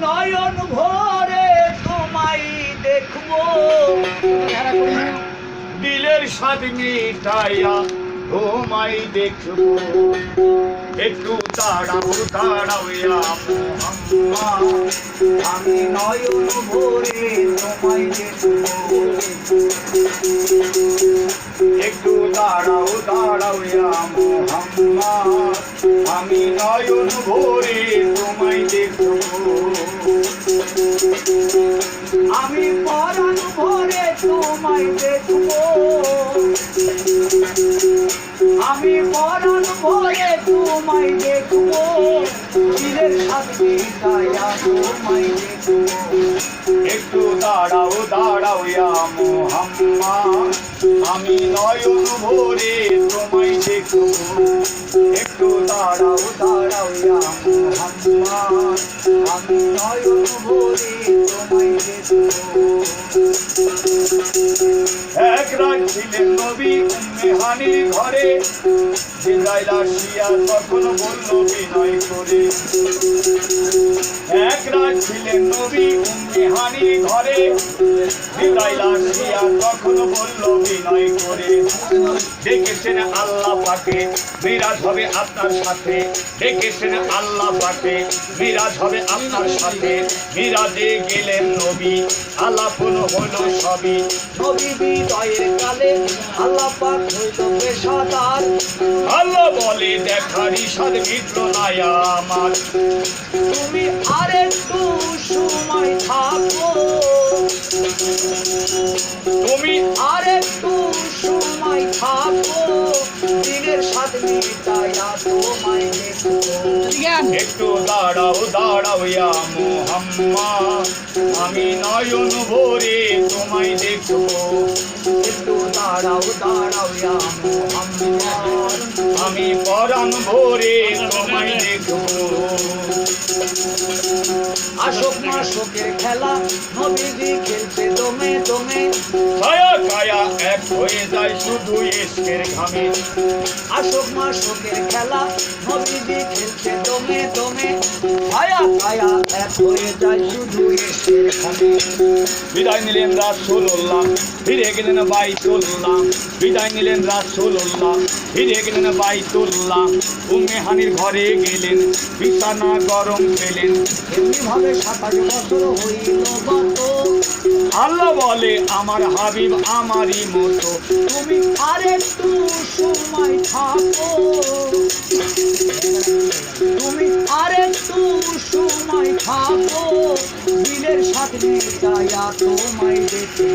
নয়ন ভরে তোমায় দেখব। দিলের স্বাদ মিটাইয়া তোমায় দেখব। একটু ইয়া মোহাম্মদ। আমি নয়ন ভরে তোমায় দেখব। একটু দাঁড়াও দাঁড়াও আমি নয়ন ভরে তোমায় দেখব। আমি পরাণ ভরে তোমায় দেখব। আমি পরাণ ভরে তোমায় দেখব। দিলের সাথে গায়া তোমায় দেখব। একটু দাঁড়াও দাঁড়াও ইয়া মোহাম্মদ আমি নয়ন ভরে তোমায় দেখব। একটু দাঁড়াও দাঁড়াও ইয়া মোহাম্মদ আমি নয়ন ভরে এক রাত ছিলেন নবী উম্মে হানির ঘরে। জিব্রাইল আসিয়া তখন বলল বিনয় করে। ছিলেন নবী হানির ঘরে। জিব্রাইল আসিয়া তখন বলল বিনয় করে। ডেকেছেন আল্লাহ পাকে মিরাজ হবে আপনার সাথে। ডেকেছেন আল্লাহ পাকে মিরাজ হবে আপনার সাথে। মিরাজে গেলেন নবী আলাপন হলো সবই। নবী বিদয়ের কালে আল্লাহ পাক হইল পেশাদার। আল্লাহ বলে দেখার ইসাদ না আমার। তুমি আরেকটু সময় থাকো তুমি আরেকটু সময় থাকো দিনের সাথ তোমায় একটু দাঁড়াও দাঁড়াও ইয়া মোহাম্মদ। আমি নয়ন ভরে তোমায় দেখব। একটু দাঁড়াও দাঁড়াও ইয়া মুহাম্মদ। আমি পরাণ ভরে তোমায় দেখব। খেলা নবীজি খেলছে দমে দমে। ছায়া কায়া এক হয়ে যায় শুধু ইস্কের ঘামে। আশোক মাসকের খেলা নবীজি খেলছে দমে দমে। ছায়া ছায়া এক হয়ে যায় শুধু এসে খানে বিদায় নিলেন রাসূলুল্লাহ ফিরে গেলেন বাইতুল্লাহ। বিদায় নিলেন রাসূলুল্লাহ ফিরে গেলেন বাইতুল্লাহ। উম্মে হানির ঘরে গেলেন, বিছানা গরম পেলেন এমনি ভাবে সাতাশ বছর হইল আল্লাহ বলে, আমার হাবিব আমারই মতো। তুমি আরেকটু সময় থাকো। আরেকটু সময় থাকো দিলের সাথে মিটাইয়া তোমায় দেখো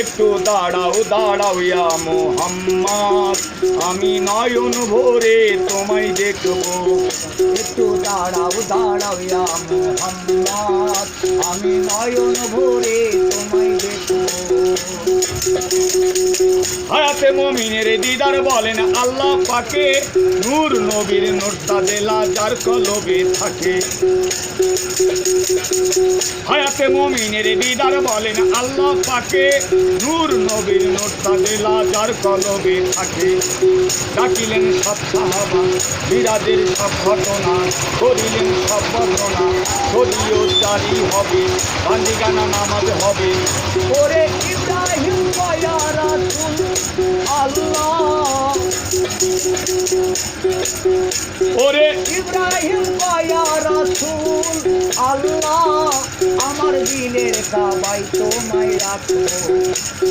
একটু দাঁড়াও দাঁড়াও ইয়া মোহাম্মদ আমি নয়ন ভোরে তোমায় দেখব। একটু দাঁড়াও দাঁড়াও ইয়া মোহাম্মদ আমি নয়ন ভরে তোমায় হায়াতে মমিনের দিদার বলেন আল্লাহ পাকে নূর নবীর নোটটা দেলা যার কলবে থাকে। হায়াতে মমিনের দিদার বলেন, আল্লাহ পাকে নূর নবীর নোটটা দেলা যার কলবে থাকে। ডাকিলেন সব সাহাবা বিরাজের সব ঘটনা, করিলেন সব ঘটনা শরীয় জারি হবে, বান্দিগানা নামাজ হবে। ওরে ইব্রাহিম আল্লাহ। ওরে। ইব্রাহিম কয়া রাসূল আল্লাহ আমার দিলের কাবাই তোমায় রাখো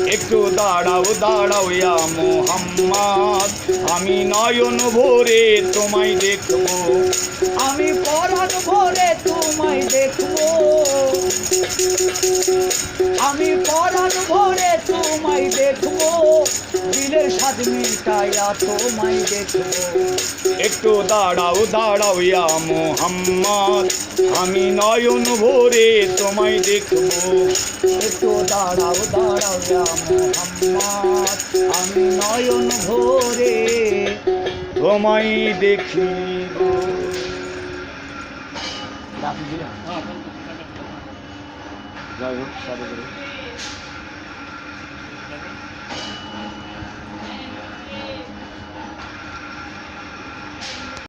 একটু দাঁড়াও দাঁড়াও ইয়া মোহাম্মদ আমি নয়ন ভরে তোমায় দেখব। আমি পরাণ ভরে তোমায় দেখব। আমি পরাণ ভরে তোমায় দেখব। দিলের স্বাদ মিটাইয়া তোমায় দেখব। একটু দাঁড়াও দাঁড়াও ইয়া মোহাম্মদ। আমি নয়ন ভোরে তোমায় দেখব। একটু দাঁড়াও দাঁড়াও ইয়া মোহাম্মদ। আমি নয়ন ভোরে তোমায় দেখিব। যাই হোক